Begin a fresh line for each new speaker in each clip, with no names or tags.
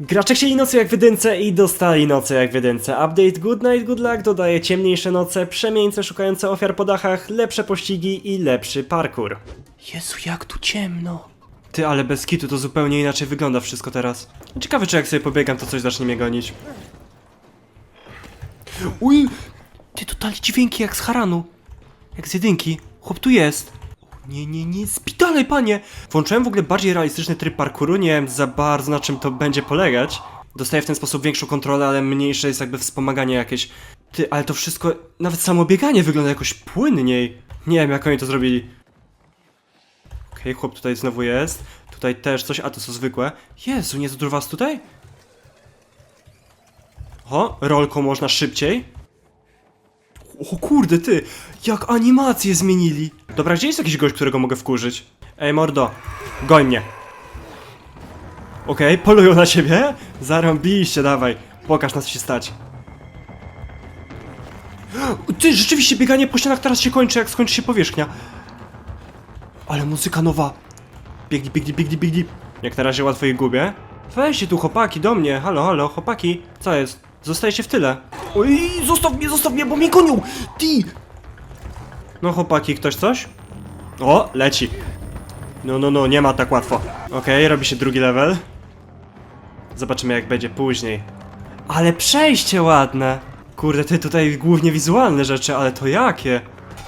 Gracze chcieli nocy jak w jedynce i dostali noce jak w jedynce. Update Good Night Good Luck dodaje ciemniejsze noce, przemieńce szukające ofiar po dachach, lepsze pościgi i lepszy parkour. Jezu, jak tu ciemno. Ty, ale bez kitu to zupełnie inaczej wygląda wszystko teraz. Ciekawe, czy jak sobie pobiegam, to coś zacznie mnie gonić. Uj! Ty, totalnie dźwięki jak z Haranu. Jak z jedynki. Chłop tu jest. Nie, nie, nie, spidalej, panie! Włączyłem w ogóle bardziej realistyczny tryb parkouru, nie wiem za bardzo na czym to będzie polegać. Dostaję w ten sposób większą kontrolę, ale mniejsze jest jakby wspomaganie jakieś. Ty, ale to wszystko, nawet samo bieganie wygląda jakoś płynniej. Nie wiem, jak oni to zrobili. Okej, chłop tutaj znowu jest. Tutaj też coś, a to są zwykłe. Jezu, nie za was tutaj? O, rolką można szybciej. O kurde, ty! Jak animacje zmienili! Dobra, gdzie jest jakiś gość, którego mogę wkurzyć? Ej, mordo, goń mnie. Okej, polują na siebie? Zarąbiście, dawaj. Pokaż na co się stać. Ty, rzeczywiście bieganie po ścianach teraz się kończy, jak skończy się powierzchnia. Ale muzyka nowa. Biegnij, biegnij, biegnij, biegnij. Jak na razie łatwo ich gubię. Weźcie tu chłopaki do mnie, halo, halo, chłopaki. Co jest? Zostajecie w tyle. Oj, zostaw mnie, zostaw mnie, bo mnie gonią! Ty! No chłopaki, ktoś coś? O, leci. No, no, no, nie ma tak łatwo. Okej, robi się drugi level. Zobaczymy jak będzie później. Ale przejście ładne! Kurde, ty tutaj głównie wizualne rzeczy, ale to jakie?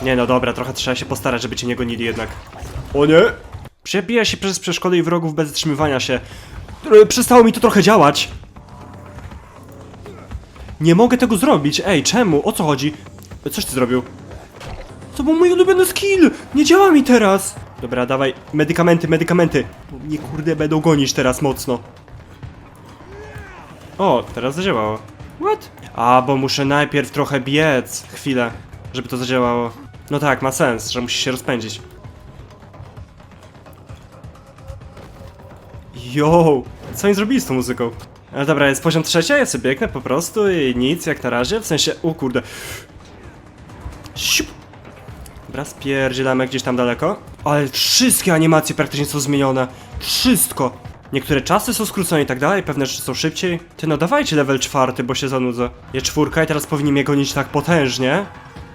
Nie no dobra, trochę trzeba się postarać, żeby cię nie gonili jednak. O nie! Przebija się przez przeszkody i wrogów bez zatrzymywania się. E, Przestało mi to trochę działać. Nie mogę tego zrobić. Ej, czemu? O co chodzi? Coś ty zrobił? To był mój ulubiony skill! Nie działa mi teraz! Dobra, dawaj, medykamenty, medykamenty! Bo mnie kurde będą gonić teraz mocno. O, teraz zadziałało. What? A, bo muszę najpierw trochę biec. Chwilę, żeby to zadziałało. No tak, ma sens, że musi się rozpędzić. Yo! Co oni zrobili z tą muzyką? Ale dobra, jest poziom trzecia, ja sobie biegnę po prostu i nic jak na razie, w sensie, o kurde. Siup. Dobra, spierdzielamy gdzieś tam daleko. Ale wszystkie animacje praktycznie są zmienione. Wszystko. Niektóre czasy są skrócone i tak dalej, pewne rzeczy są szybciej. Ty no dawajcie level czwarty, bo się zanudzę. Je czwórka i teraz powinni mnie gonić tak potężnie.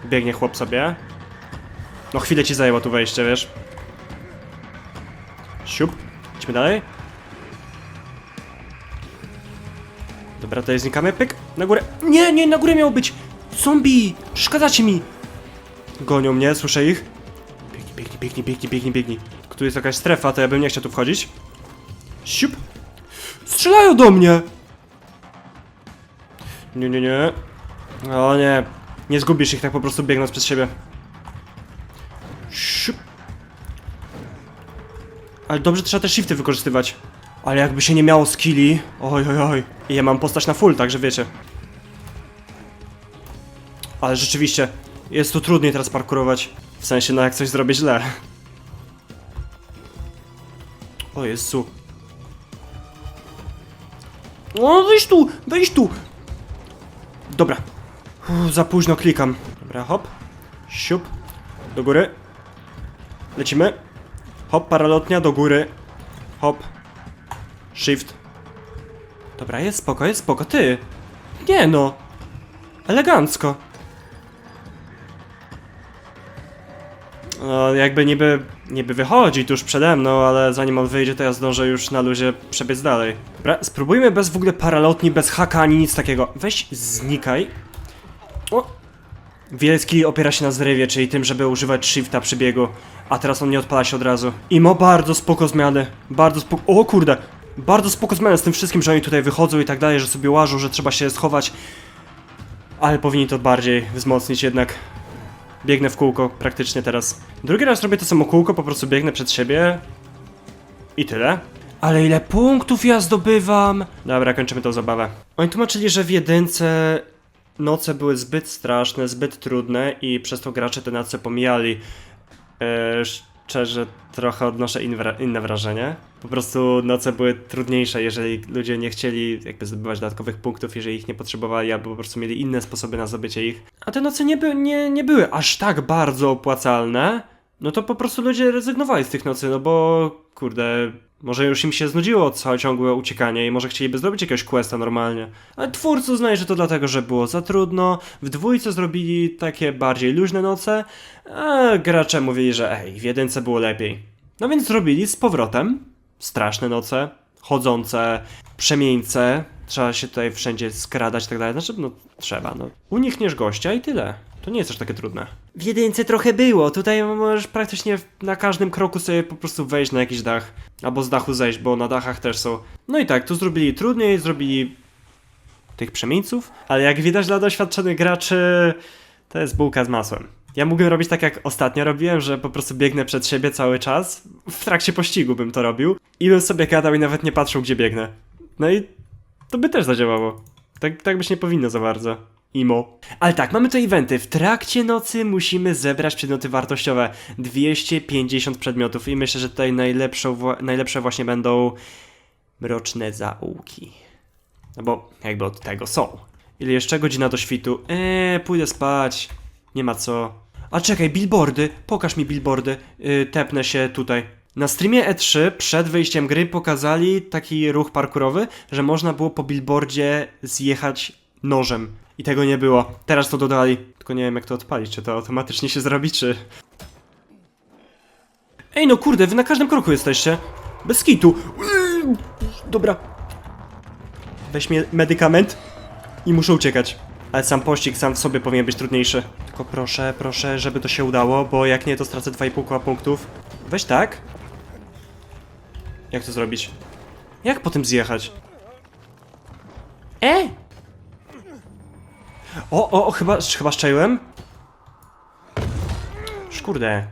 Biegnie chłop sobie. No chwilę ci zajęło tu wejście, wiesz. Siup. Idźmy dalej. Dobra, tutaj znikamy, pyk, na górę. Nie, nie, na górę miało być! Zombie! Przeszkadzacie mi! Gonią mnie, słyszę ich. Biegnij, biegnij, biegnij, biegnij, biegnij, biegnij. Tu jest jakaś strefa, to ja bym nie chciał tu wchodzić. Siup! Strzelają do mnie! Nie, nie, nie. O nie. Nie zgubisz ich tak po prostu biegnąc przez siebie. Siup. Ale dobrze trzeba te shifty wykorzystywać. Ale jakby się nie miało skilli. Oj, oj, oj. I ja mam postać na full, także wiecie. Ale rzeczywiście, jest tu trudniej teraz parkurować. W sensie, no jak coś zrobię źle. O Jezu. O, wejdź tu, wejdź tu. Dobra. Uff, za późno klikam. Dobra, hop. Siup. Do góry. Lecimy. Hop, paralotnia, do góry. Hop. Shift. Dobra, jest spoko, jest spoko. Ty! Nie no! Elegancko. No, jakby niby, niby wychodzi tuż przede mną, ale zanim on wyjdzie, to ja zdążę już na luzie przebiec dalej. Dobra, spróbujmy bez w ogóle paralotni, bez haka ani nic takiego. Weź, znikaj. O! Wielki opiera się na zrywie, czyli tym, żeby używać shifta przy biegu, a teraz on nie odpala się od razu. I ma bardzo spoko zmiany. Bardzo spoko... O kurde! Bardzo spoko zmiany z tym wszystkim, że oni tutaj wychodzą i tak dalej, że sobie łażą, że trzeba się schować. Ale powinni to bardziej wzmocnić jednak. Biegnę w kółko praktycznie teraz. Drugi raz robię to samo kółko, po prostu biegnę przed siebie. I tyle. Ale ile punktów ja zdobywam! Dobra, kończymy tą zabawę. Oni tłumaczyli, że w jedynce noce były zbyt straszne, zbyt trudne i przez to gracze te noce pomijali. Eee, szczerze, trochę odnoszę inne wrażenie. Po prostu noce były trudniejsze, jeżeli ludzie nie chcieli jakby zdobywać dodatkowych punktów, jeżeli ich nie potrzebowali, albo po prostu mieli inne sposoby na zdobycie ich. A te noce nie, by, nie, nie były aż tak bardzo opłacalne. No to po prostu ludzie rezygnowali z tych nocy, no bo kurde, Może już im się znudziło całe ciągłe uciekanie i może chcieliby zrobić jakiegoś questa normalnie. Ale twórcy uznaje, że to dlatego, że było za trudno. W dwójce zrobili takie bardziej luźne noce, a gracze mówili, że ej, w jedynce było lepiej. No więc zrobili z powrotem straszne noce, chodzące, przemieńce. Trzeba się tutaj wszędzie skradać i tak dalej. Znaczy, no trzeba, no. Unikniesz gościa i tyle. To nie jest aż takie trudne. W jedynce trochę było. Tutaj możesz praktycznie na każdym kroku sobie po prostu wejść na jakiś dach. Albo z dachu zejść, bo na dachach też są. No i tak, tu zrobili trudniej, zrobili tych przemieńców, ale jak widać dla doświadczonych graczy, to jest bułka z masłem. Ja mógłbym robić tak jak ostatnio robiłem, że po prostu biegnę przed siebie cały czas. W trakcie pościgu bym to robił. I bym sobie gadał i nawet nie patrzył, gdzie biegnę. No i to by też zadziałało. Tak, tak być nie powinno za bardzo. Imo. Ale tak, mamy tu eventy. W trakcie nocy musimy zebrać przedmioty wartościowe. 250 przedmiotów i myślę, że tutaj najlepszą, najlepsze właśnie będą mroczne zaułki. No bo jakby od tego są. Ile jeszcze godzina do świtu? Eee, pójdę spać. Nie ma co. A czekaj, billboardy. Pokaż mi billboardy. Yy, tepnę się tutaj. Na streamie E3 przed wyjściem gry pokazali taki ruch parkurowy, że można było po billboardzie zjechać nożem. I tego nie było. Teraz to dodali. Tylko nie wiem jak to odpalić. Czy to automatycznie się zrobi, czy... Ej no kurde, wy na każdym kroku jesteście. Bez kitu. Dobra. Weź mnie medykament i muszę uciekać. Ale sam pościg sam w sobie powinien być trudniejszy. Tylko proszę, proszę, żeby to się udało, bo jak nie, to stracę 2,5 koła punktów. Weź tak. Jak to zrobić? Jak po tym zjechać? E! O, o, o chyba, chyba szczaiłem? Szkurde.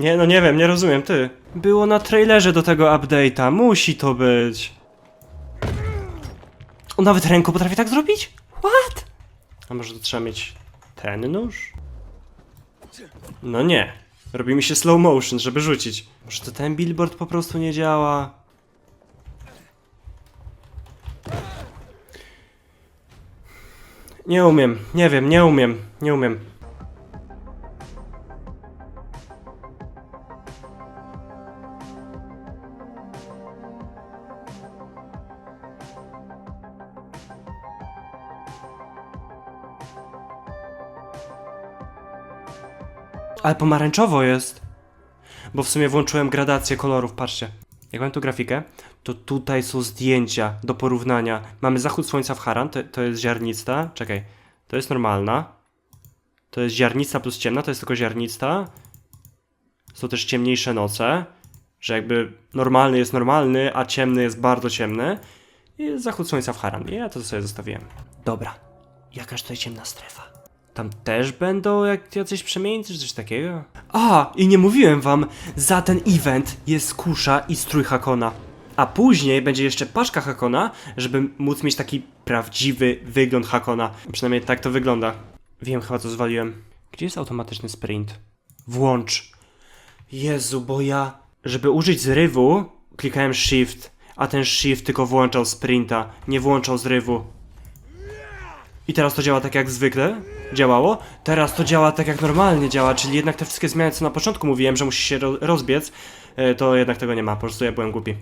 Nie, no nie wiem, nie rozumiem, ty. Było na trailerze do tego update'a, musi to być. On nawet ręką potrafi tak zrobić? What? A może to trzeba mieć ten nóż? No nie. Robi mi się slow motion, żeby rzucić. Może to ten billboard po prostu nie działa? Nie umiem, nie wiem, nie umiem, nie umiem. Ale pomarańczowo jest. Bo w sumie włączyłem gradację kolorów, patrzcie. Jak mam tu grafikę, to tutaj są zdjęcia do porównania. Mamy zachód słońca w Haran, to, to jest ziarnista. Czekaj, to jest normalna. To jest ziarnista plus ciemna, to jest tylko ziarnista. Są też ciemniejsze noce, że jakby normalny jest normalny, a ciemny jest bardzo ciemny. I zachód słońca w Haran. I ja to sobie zostawiłem. Dobra, jakaż tutaj ciemna strefa. Tam też będą jak jacyś przemieńcy czy coś takiego? A, i nie mówiłem wam, za ten event jest kusza i strój Hakona. A później będzie jeszcze paczka Hakona, żeby móc mieć taki prawdziwy wygląd Hakona. Przynajmniej tak to wygląda. Wiem chyba co zwaliłem. Gdzie jest automatyczny sprint? Włącz. Jezu, bo ja... Żeby użyć zrywu, klikałem shift, a ten shift tylko włączał sprinta, nie włączał zrywu. I teraz to działa tak jak zwykle działało. Teraz to działa tak jak normalnie działa, czyli jednak te wszystkie zmiany, co na początku mówiłem, że musi się ro rozbiec, e, to jednak tego nie ma, po prostu ja byłem głupi.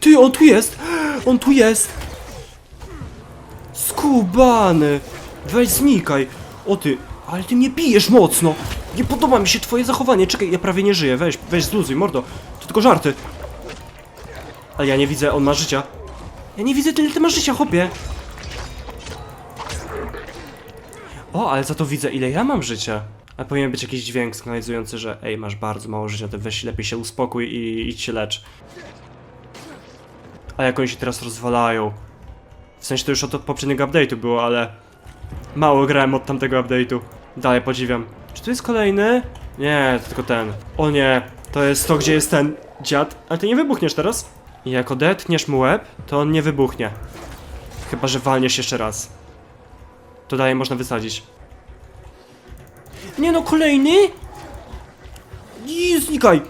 Ty, on tu jest! On tu jest! Skubany! Weź znikaj! O ty, ale ty mnie bijesz mocno! Nie podoba mi się twoje zachowanie, czekaj, ja prawie nie żyję, weź, weź zluzuj, mordo. To tylko żarty. Ale ja nie widzę, on ma życia. Ja nie widzę, tyle ty masz życia, chłopie. O, ale za to widzę, ile ja mam życia. A powinien być jakiś dźwięk sygnalizujący, że ej, masz bardzo mało życia, to weź lepiej się uspokój i idź się lecz. A jak oni się teraz rozwalają. W sensie to już od poprzedniego update'u było, ale mało grałem od tamtego update'u. Dalej podziwiam. Czy tu jest kolejny? Nie, to tylko ten. O nie, to jest to, gdzie jest ten dziad. Ale ty nie wybuchniesz teraz? I jak odetniesz mu łeb, to on nie wybuchnie. Chyba, że walniesz jeszcze raz. To dalej można wysadzić. Nie no, kolejny? I znikaj!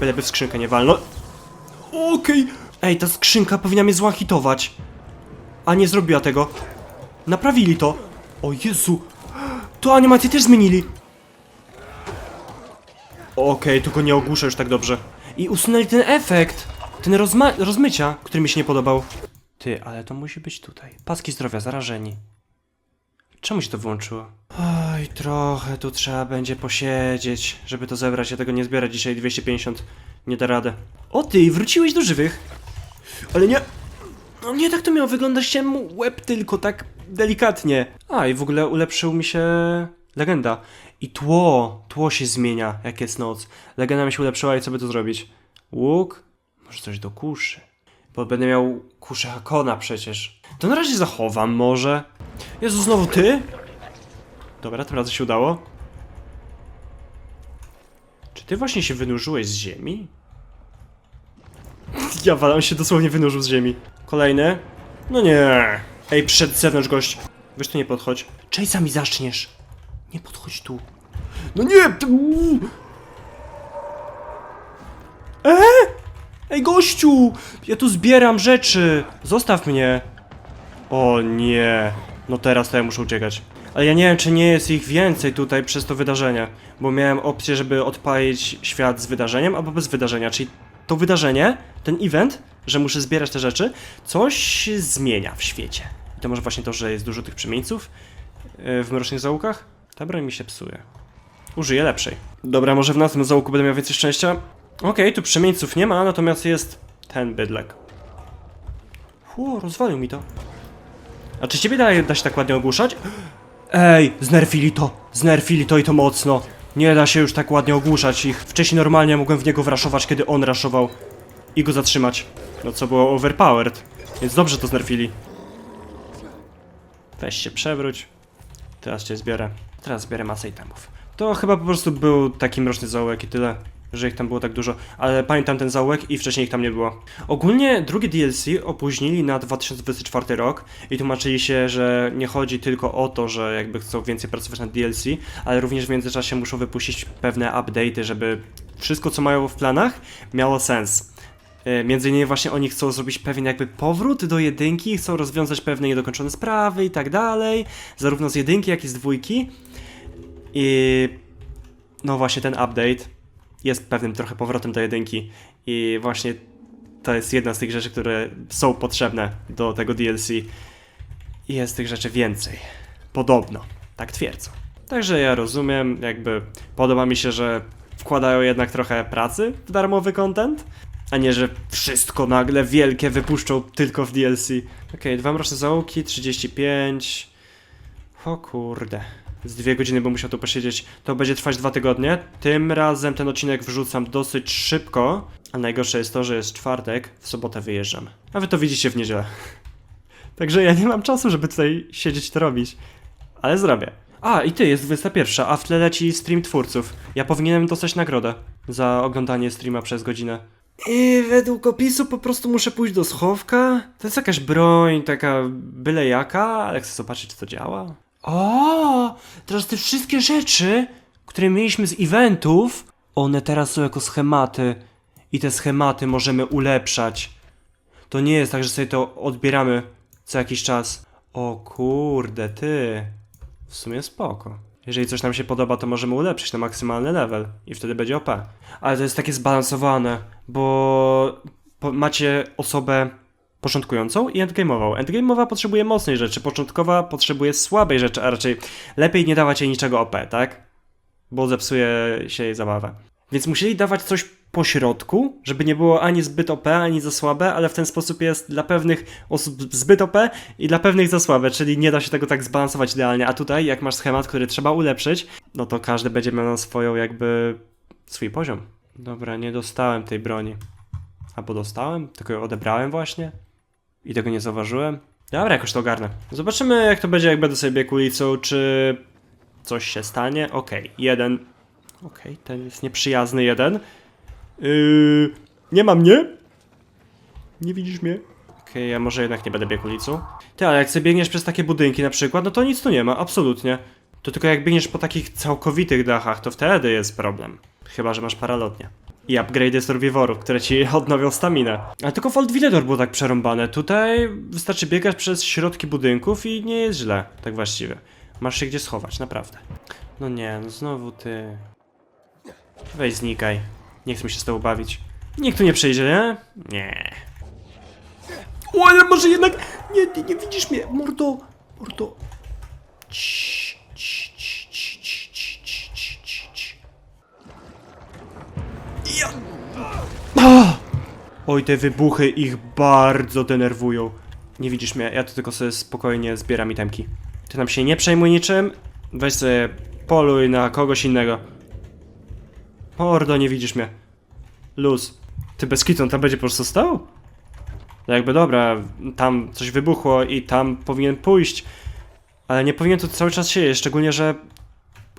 Byleby w skrzynkę nie walno. Okej. Ej, ta skrzynka powinna mnie złahitować. A nie zrobiła tego. Naprawili to. O Jezu. To animację też zmienili. Okej, tylko nie ogłuszę już tak dobrze. I usunęli ten efekt! Ten rozmycia, który mi się nie podobał. Ty, ale to musi być tutaj. Paski zdrowia, zarażeni. Czemu się to wyłączyło? Oj, trochę tu trzeba będzie posiedzieć, żeby to zebrać. Ja tego nie zbiorę dzisiaj 250. Nie da radę. O ty, wróciłeś do żywych. Ale nie. No nie tak to miało wyglądać, chciałem łeb tylko tak delikatnie. A i w ogóle ulepszył mi się legenda. I tło, tło się zmienia, jak jest noc. Legenda mi się ulepszyła i co by tu zrobić? Łuk? Może coś do kuszy. Bo będę miał kuszę Hakona przecież. To na razie zachowam może. Jezu, znowu ty? Dobra, tym razem się udało. Czy ty właśnie się wynurzyłeś z ziemi? Ja walam się dosłownie wynurzył z ziemi. Kolejny? No nie. Ej, przed zewnątrz gość. Weź tu nie podchodź. Chase'a mi zaczniesz. Nie podchodź tu. No nie! Ej, gościu! Ja tu zbieram rzeczy! Zostaw mnie! O nie. No teraz to ja muszę uciekać. Ale ja nie wiem, czy nie jest ich więcej tutaj przez to wydarzenie. Bo miałem opcję, żeby odpalić świat z wydarzeniem albo bez wydarzenia. Czyli to wydarzenie, ten event, że muszę zbierać te rzeczy, coś zmienia w świecie. I to może właśnie to, że jest dużo tych przemieńców yy, w mrocznych załukach? Ta broń mi się psuje. Użyję lepszej. Dobra, może w następnym załuku będę miał więcej szczęścia. Okej, tu przemieńców nie ma, natomiast jest ten bydlek. Ło, rozwalił mi to. A czy ciebie da, da się tak ładnie ogłuszać? Ej, znerfili to, znerfili to i to mocno. Nie da się już tak ładnie ogłuszać ich. Wcześniej normalnie mogłem w niego wraszować, kiedy on raszował. I go zatrzymać. No co było overpowered. Więc dobrze to znerfili. Weź się przewróć. Teraz cię zbiorę. Teraz zbiorę masę itemów. To chyba po prostu był taki mroczny zaułek i tyle. Że ich tam było tak dużo, ale pamiętam ten zaułek i wcześniej ich tam nie było. Ogólnie drugie DLC opóźnili na 2024 rok i tłumaczyli się, że nie chodzi tylko o to, że jakby chcą więcej pracować nad DLC, ale również w międzyczasie muszą wypuścić pewne update'y, żeby wszystko co mają w planach miało sens. E, Między innymi właśnie oni chcą zrobić pewien jakby powrót do jedynki, chcą rozwiązać pewne niedokończone sprawy i tak dalej, zarówno z jedynki, jak i z dwójki. I no właśnie ten update jest pewnym trochę powrotem do jedynki i właśnie to jest jedna z tych rzeczy, które są potrzebne do tego DLC. I jest tych rzeczy więcej. Podobno. Tak twierdzą. Także ja rozumiem, jakby podoba mi się, że wkładają jednak trochę pracy w darmowy content, a nie, że wszystko nagle wielkie wypuszczą tylko w DLC. Okej, dwa mroczne załogi, 35. O kurde. Z dwie godziny bym musiał tu posiedzieć. To będzie trwać dwa tygodnie. Tym razem ten odcinek wrzucam dosyć szybko. A najgorsze jest to, że jest czwartek, w sobotę wyjeżdżam. A wy to widzicie w niedzielę. Także ja nie mam czasu, żeby tutaj siedzieć to robić. Ale zrobię. A, i ty, jest 21, a w tle leci stream twórców. Ja powinienem dostać nagrodę za oglądanie streama przez godzinę. I według opisu po prostu muszę pójść do schowka. To jest jakaś broń, taka byle jaka, ale chcę zobaczyć, czy to działa. O, teraz te wszystkie rzeczy, które mieliśmy z eventów, one teraz są jako schematy. I te schematy możemy ulepszać. To nie jest tak, że sobie to odbieramy co jakiś czas. O kurde, ty. W sumie spoko. Jeżeli coś nam się podoba, to możemy ulepszyć na maksymalny level i wtedy będzie OP. Ale to jest takie zbalansowane, bo macie osobę początkującą i endgame'ową. Endgame'owa potrzebuje mocnej rzeczy, początkowa potrzebuje słabej rzeczy, a raczej lepiej nie dawać jej niczego OP, tak? Bo zepsuje się jej zabawę. Więc musieli dawać coś po środku, żeby nie było ani zbyt OP, ani za słabe, ale w ten sposób jest dla pewnych osób zbyt OP i dla pewnych za słabe, czyli nie da się tego tak zbalansować idealnie. A tutaj, jak masz schemat, który trzeba ulepszyć, no to każdy będzie miał na swoją jakby swój poziom. Dobra, nie dostałem tej broni. Albo dostałem, tylko ją odebrałem właśnie i tego nie zauważyłem. Dobra, jakoś to ogarnę. Zobaczymy, jak to będzie, jak będę sobie biegł ulicą, czy coś się stanie. Okej, jeden. Okej, ten jest nieprzyjazny jeden. Yy, nie ma mnie? Nie widzisz mnie? Okej, ja może jednak nie będę biegł ulicą. Ty, ale jak sobie biegniesz przez takie budynki na przykład, no to nic tu nie ma, absolutnie. To tylko jak biegniesz po takich całkowitych dachach, to wtedy jest problem. Chyba, że masz paralotnie. I upgrade'y survivorów, które ci odnowią staminę. Ale tylko w Old Villador było tak przerąbane. Tutaj wystarczy biegać przez środki budynków i nie jest źle, tak właściwie. Masz się gdzie schować, naprawdę. No nie, no znowu ty. Weź znikaj. Nie chcę się z tobą bawić. Nikt tu nie przyjdzie, nie? Nie. O, ale może jednak... Nie, nie, nie widzisz mnie, mordo. Mordo. Cii, cii, cii, cii, cii, cii, cii, cii. Ja... Oj, te wybuchy ich bardzo denerwują. Nie widzisz mnie, ja tu tylko sobie spokojnie zbieram itemki. Ty nam się nie przejmuj niczym, weź sobie poluj na kogoś innego. Mordo, nie widzisz mnie. Luz. Ty bez kitu, on tam będzie po prostu stał? No jakby dobra, tam coś wybuchło i tam powinien pójść. Ale nie powinien tu cały czas siedzieć, szczególnie, że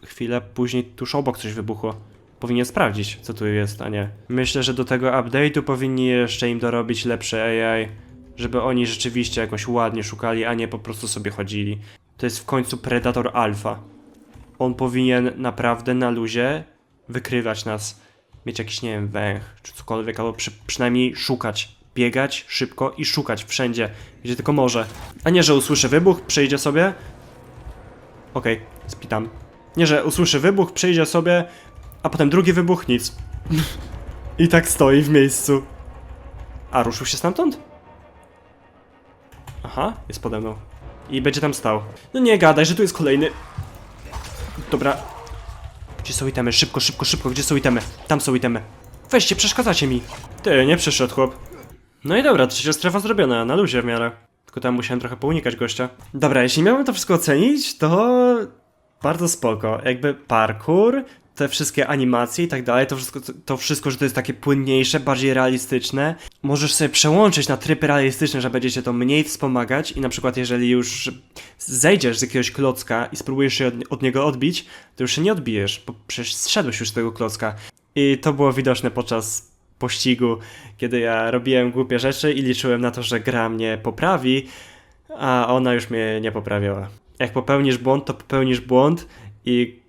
chwilę później tuż obok coś wybuchło. Powinien sprawdzić, co tu jest, a nie. Myślę, że do tego update'u powinni jeszcze im dorobić lepsze AI, żeby oni rzeczywiście jakoś ładnie szukali, a nie po prostu sobie chodzili. To jest w końcu Predator Alpha. On powinien naprawdę na luzie wykrywać nas. Mieć jakiś, nie wiem, węch czy cokolwiek, albo przy, przynajmniej szukać. Biegać szybko i szukać wszędzie, gdzie tylko może. A nie, że usłyszy wybuch, przejdzie sobie. Okej, spitam. Nie, że usłyszy wybuch, przyjdzie sobie, a potem drugi wybuch, nic. I tak stoi w miejscu. A, ruszył się stamtąd? Aha, jest pode mną. I będzie tam stał. No nie gadaj, że tu jest kolejny. Dobra. Gdzie są itemy? Szybko, szybko, szybko, gdzie są itemy? Tam są itemy. Weźcie, przeszkadzacie mi. Ty, nie przyszedł chłop. No i dobra, trzecia strefa zrobiona, na luzie w miarę. Tylko tam musiałem trochę pounikać gościa. Dobra, jeśli miałbym to wszystko ocenić, to bardzo spoko. Jakby parkour, te wszystkie animacje i tak dalej, to wszystko, to wszystko, że to jest takie płynniejsze, bardziej realistyczne. Możesz sobie przełączyć na tryb realistyczny, że będzie cię to mniej wspomagać i na przykład jeżeli już zejdziesz z jakiegoś klocka i spróbujesz się od, od niego odbić, to już się nie odbijesz, bo przecież zszedłeś już z tego klocka. I to było widoczne podczas pościgu, kiedy ja robiłem głupie rzeczy i liczyłem na to, że gra mnie poprawi, a ona już mnie nie poprawiała. Jak popełnisz błąd, to popełnisz błąd i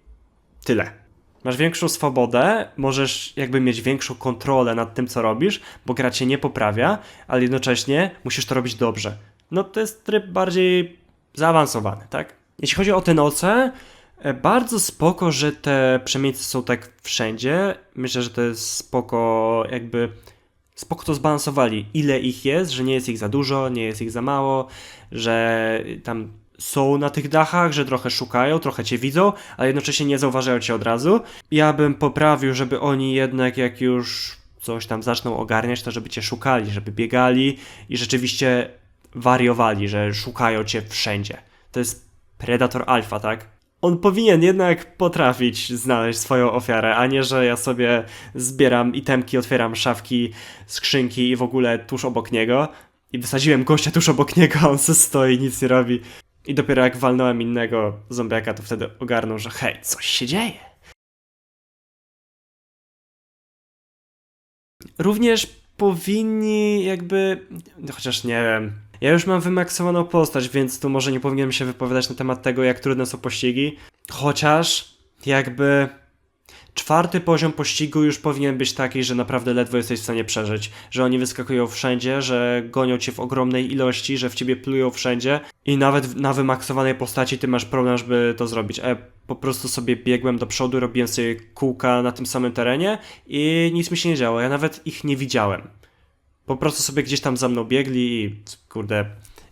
tyle. Masz większą swobodę, możesz jakby mieć większą kontrolę nad tym, co robisz, bo gra cię nie poprawia, ale jednocześnie musisz to robić dobrze. No to jest tryb bardziej zaawansowany, tak? Jeśli chodzi o te noce, e, bardzo spoko, że te przemieńcy są tak wszędzie. Myślę, że to jest spoko, jakby spoko to zbalansowali. Ile ich jest, że nie jest ich za dużo, nie jest ich za mało, że tam są na tych dachach, że trochę szukają, trochę cię widzą, ale jednocześnie nie zauważają cię od razu. Ja bym poprawił, żeby oni jednak jak już coś tam zaczną ogarniać, to żeby cię szukali, żeby biegali i rzeczywiście wariowali, że szukają cię wszędzie. To jest Predator Alpha, tak? On powinien jednak potrafić znaleźć swoją ofiarę, a nie, że ja sobie zbieram itemki, otwieram szafki, skrzynki i w ogóle tuż obok niego. I wysadziłem gościa tuż obok niego, a on se stoi, nic nie robi. I dopiero jak walnąłem innego zombiaka, to wtedy ogarnął, że hej, coś się dzieje. Również powinni jakby, no chociaż nie wiem, ja już mam wymaksowaną postać, więc tu może nie powinienem się wypowiadać na temat tego, jak trudne są pościgi. Chociaż jakby czwarty poziom pościgu już powinien być taki, że naprawdę ledwo jesteś w stanie przeżyć. Że oni wyskakują wszędzie, że gonią cię w ogromnej ilości, że w ciebie plują wszędzie i nawet na wymaksowanej postaci ty masz problem, żeby to zrobić. A ja po prostu sobie biegłem do przodu, robiłem sobie kółka na tym samym terenie i nic mi się nie działo. Ja nawet ich nie widziałem po prostu sobie gdzieś tam za mną biegli i kurde,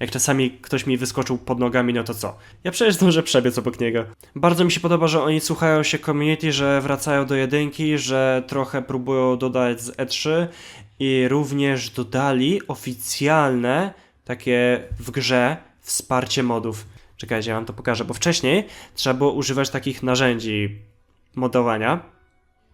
jak czasami ktoś mi wyskoczył pod nogami, no to co? Ja przecież zdążę przebiec obok niego. Bardzo mi się podoba, że oni słuchają się community, że wracają do jedynki, że trochę próbują dodać z E3 i również dodali oficjalne takie w grze wsparcie modów. Czekajcie, ja wam to pokażę, bo wcześniej trzeba było używać takich narzędzi modowania,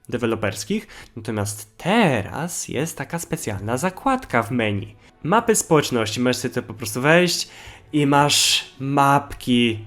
deweloperskich, natomiast teraz jest taka specjalna zakładka w menu. Mapy społeczności, możesz sobie to po prostu wejść i masz mapki.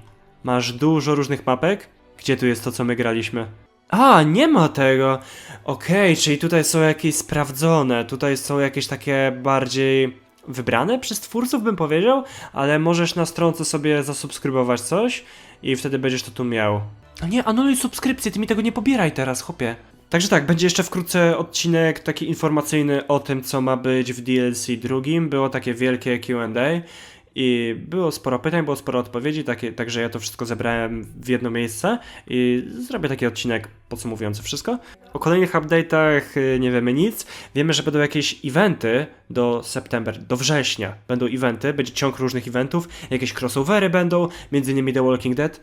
Masz dużo różnych mapek. Gdzie tu jest to, co my graliśmy? A, nie ma tego. Okej, czyli tutaj są jakieś sprawdzone, tutaj są jakieś takie bardziej wybrane przez twórców, bym powiedział, ale możesz na stronce sobie zasubskrybować coś i wtedy będziesz to tu miał. No nie, anuluj subskrypcję, ty mi tego nie pobieraj teraz, chłopie. Także tak, będzie jeszcze wkrótce odcinek taki informacyjny o tym, co ma być w DLC drugim. Było takie wielkie QA i było sporo pytań, było sporo odpowiedzi, takie, także ja to wszystko zebrałem w jedno miejsce i zrobię taki odcinek podsumowujący wszystko. O kolejnych update'ach y, nie wiemy nic. Wiemy, że będą jakieś eventy do september, do września. Będą eventy, będzie ciąg różnych eventów, jakieś crossovery będą, między innymi The Walking Dead.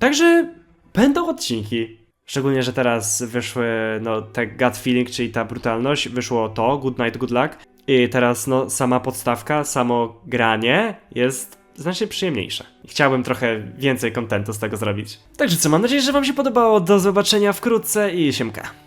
Także będą odcinki. Szczególnie, że teraz wyszły, no, ten gut feeling, czyli ta brutalność, wyszło to, good night, good luck. I teraz, no, sama podstawka, samo granie jest znacznie przyjemniejsze. Chciałbym trochę więcej kontentu z tego zrobić. Także co, mam nadzieję, że wam się podobało. Do zobaczenia wkrótce i siemka.